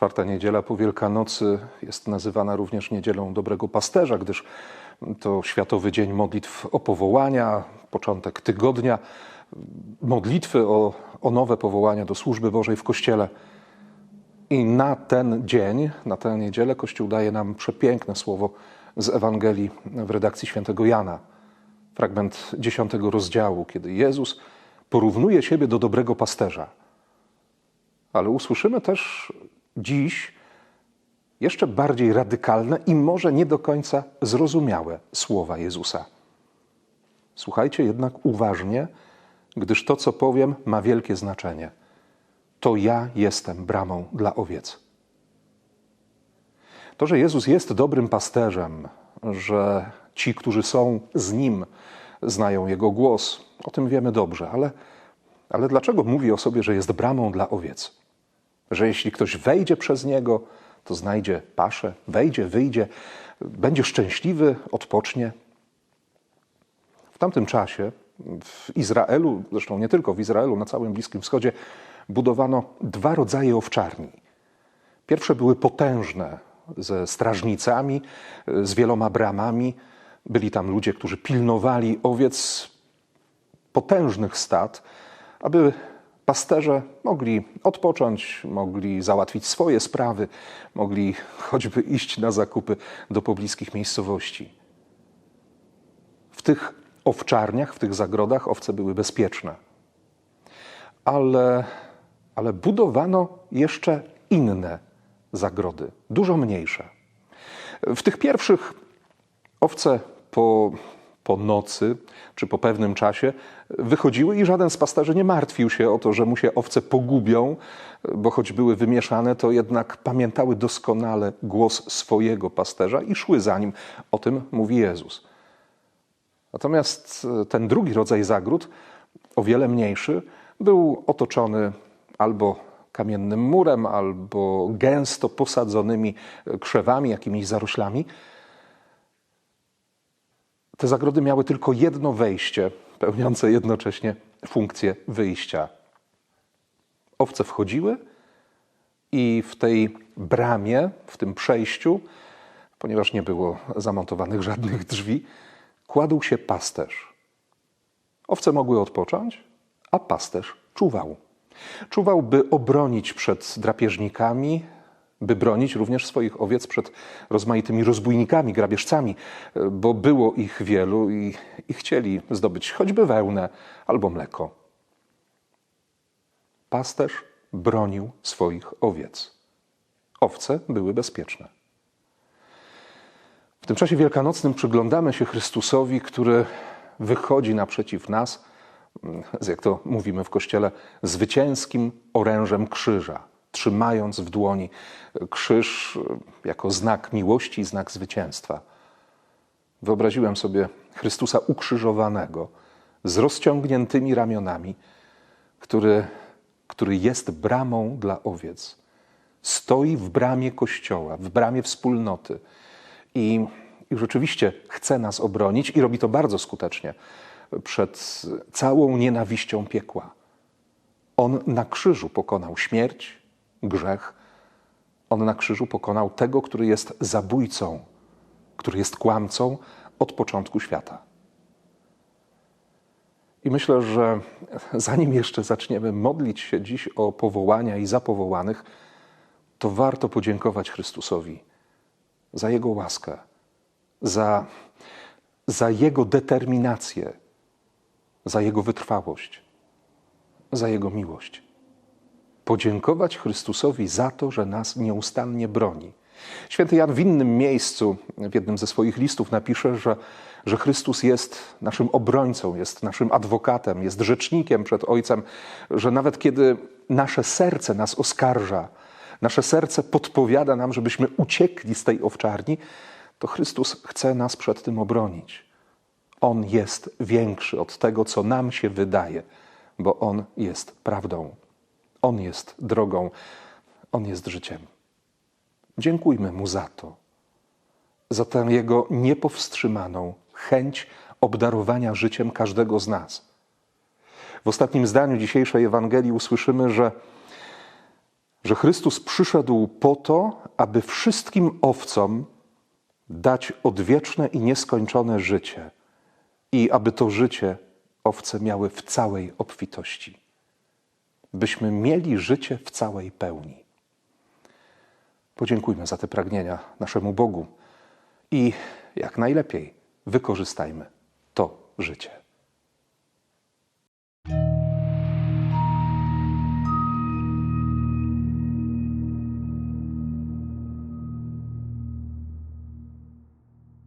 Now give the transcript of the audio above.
Czwarta niedziela po Wielkanocy jest nazywana również niedzielą Dobrego Pasterza, gdyż to Światowy Dzień Modlitw o powołania, początek tygodnia, modlitwy o, o nowe powołania do służby Bożej w Kościele. I na ten dzień, na tę niedzielę Kościół daje nam przepiękne słowo z Ewangelii w redakcji świętego Jana. Fragment dziesiątego rozdziału, kiedy Jezus porównuje siebie do dobrego pasterza. Ale usłyszymy też dziś jeszcze bardziej radykalne i może nie do końca zrozumiałe słowa Jezusa. Słuchajcie jednak uważnie, gdyż to, co powiem, ma wielkie znaczenie. To ja jestem bramą dla owiec. To, że Jezus jest dobrym pasterzem, że ci, którzy są z Nim, znają Jego głos, o tym wiemy dobrze, ale, ale dlaczego mówi o sobie, że jest bramą dla owiec? Że jeśli ktoś wejdzie przez Niego, to znajdzie paszę, wejdzie, wyjdzie, będzie szczęśliwy, odpocznie. W tamtym czasie w Izraelu, zresztą nie tylko w Izraelu, na całym Bliskim Wschodzie, budowano dwa rodzaje owczarni. Pierwsze były potężne, ze strażnicami, z wieloma bramami. Byli tam ludzie, którzy pilnowali owiec potężnych stad, aby pasterze mogli odpocząć, mogli załatwić swoje sprawy, mogli choćby iść na zakupy do pobliskich miejscowości. W tych owczarniach, w tych zagrodach owce były bezpieczne. Ale, ale budowano jeszcze inne zagrody, dużo mniejsze. W tych pierwszych owce po, po nocy czy po pewnym czasie wychodziły i żaden z pasterzy nie martwił się o to, że mu się owce pogubią, bo choć były wymieszane, to jednak pamiętały doskonale głos swojego pasterza i szły za nim. O tym mówi Jezus. Natomiast ten drugi rodzaj zagród, o wiele mniejszy, był otoczony albo kamiennym murem, albo gęsto posadzonymi krzewami, jakimiś zaroślami. Te zagrody miały tylko jedno wejście, pełniące jednocześnie funkcję wyjścia. Owce wchodziły i w tej bramie, w tym przejściu, ponieważ nie było zamontowanych żadnych drzwi, kładł się pasterz. Owce mogły odpocząć, a pasterz czuwał. Czuwał, by obronić przed drapieżnikami, by bronić również swoich owiec przed rozmaitymi rozbójnikami, grabieżcami, bo było ich wielu i, i chcieli zdobyć choćby wełnę albo mleko. Pasterz bronił swoich owiec. Owce były bezpieczne. W tym czasie wielkanocnym przyglądamy się Chrystusowi, który wychodzi naprzeciw nas, jak to mówimy w kościele, zwycięskim orężem krzyża trzymając w dłoni krzyż jako znak miłości znak zwycięstwa. Wyobraziłem sobie Chrystusa ukrzyżowanego z rozciągniętymi ramionami, który, który jest bramą dla owiec. Stoi w bramie kościoła, w bramie wspólnoty i, i rzeczywiście chce nas obronić i robi to bardzo skutecznie przed całą nienawiścią piekła. On na krzyżu pokonał śmierć, grzech, on na krzyżu pokonał tego, który jest zabójcą, który jest kłamcą od początku świata. I myślę, że zanim jeszcze zaczniemy modlić się dziś o powołania i zapowołanych, to warto podziękować Chrystusowi za Jego łaskę, za, za Jego determinację, za Jego wytrwałość, za Jego miłość podziękować Chrystusowi za to, że nas nieustannie broni. Święty Jan w innym miejscu, w jednym ze swoich listów napisze, że, że Chrystus jest naszym obrońcą, jest naszym adwokatem, jest rzecznikiem przed Ojcem, że nawet kiedy nasze serce nas oskarża, nasze serce podpowiada nam, żebyśmy uciekli z tej owczarni, to Chrystus chce nas przed tym obronić. On jest większy od tego, co nam się wydaje, bo On jest prawdą. On jest drogą, On jest życiem. Dziękujmy Mu za to, za tę Jego niepowstrzymaną chęć obdarowania życiem każdego z nas. W ostatnim zdaniu dzisiejszej Ewangelii usłyszymy, że, że Chrystus przyszedł po to, aby wszystkim owcom dać odwieczne i nieskończone życie i aby to życie owce miały w całej obfitości. Byśmy mieli życie w całej pełni. Podziękujmy za te pragnienia naszemu Bogu i jak najlepiej wykorzystajmy to życie.